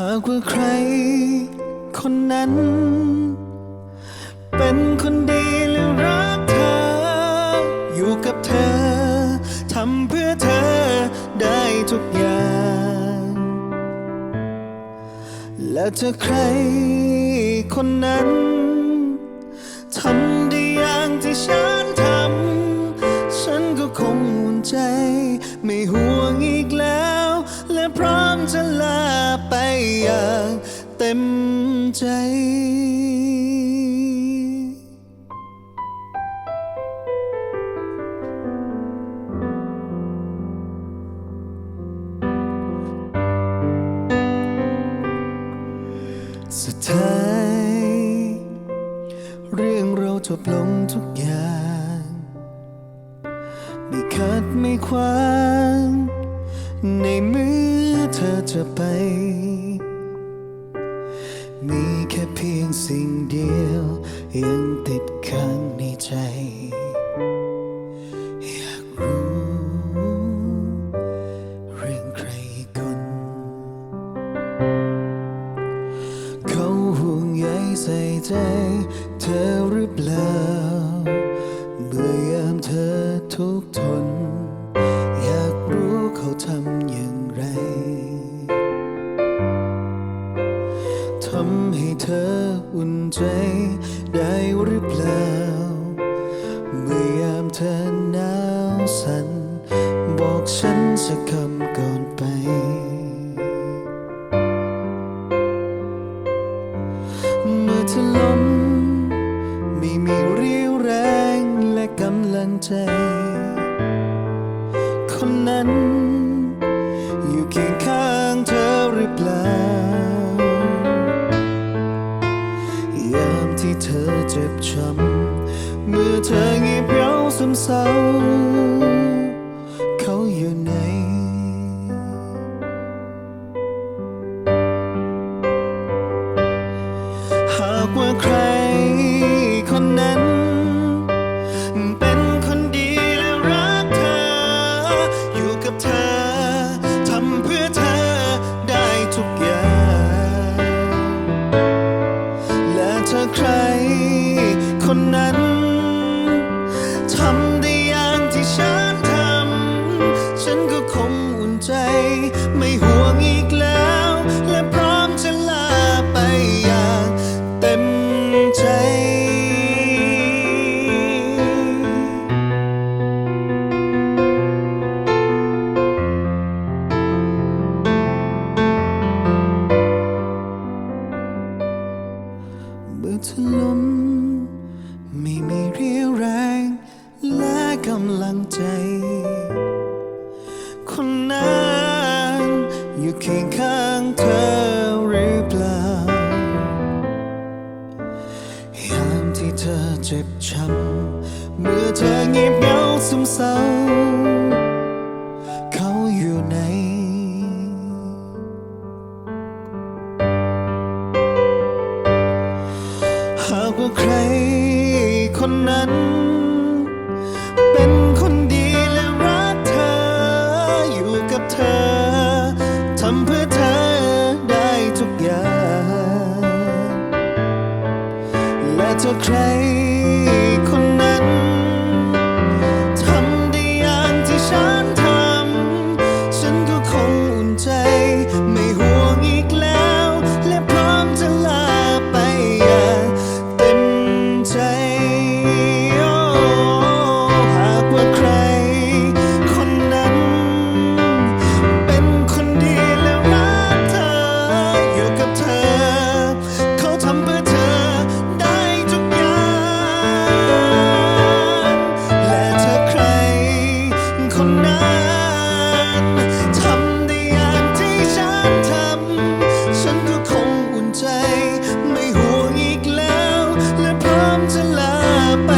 หากว่าใคร คนนั้น เป็นคนดีและรักเธอ อยู่กับเธอทำเพื่อเธอได้ทุกอย่าง และถ้าใครคนนั้นทำได้อย่างที่ฉันทำ ฉันก็คงอุ่นใจ ไม่ห่วงอีกแล้ว พร้อมจะลาไปอย่างเต็มใจสุดท้าย เรื่องเราจบลงทุกอย่าง ไม่คัดไม่ควางในมือ เธอจะไป มีแค่เพียงสิ่งเดียว ยังติดค้างในใจ อยากรู้ เรื่องใครกคนเขาห่วงใยใส่ใจ เธอหรือเปล่าเมื่อยามเธอทุกทน อยากรู้เขาทำ ใจได้หรือเปล่า เมื่อยามเธอหนาวสั่นบอกฉันสักคำก่อนไป เมื่อเธอล้มไม่มีเรี่ยวแรงและกำลังใจ คนนั้นอยู่เคียงข้าง จ็บช้ำเมื่อเธอเงียบเหงาซึมเศร้า เขาอยู่ไหนหากว่าใครคนนั้น เป็นคนดีและรักเธอ อยู่กับเธอ เธอเงียบเหงาซึมเศร้า เขาอยู่ไหนหากว่าใครคนนั้น เป็นคนดีและรักเธอ อยู่กับเธอ ทำเพื่อเธอได้ทุกอย่าง และถ้าใคร คนนั้นทำได้ยางที่ฉันทำ ฉันก็คงอุ่นใจ ไม่ห่วงอีกแล้ว และพร้อมจะลาไป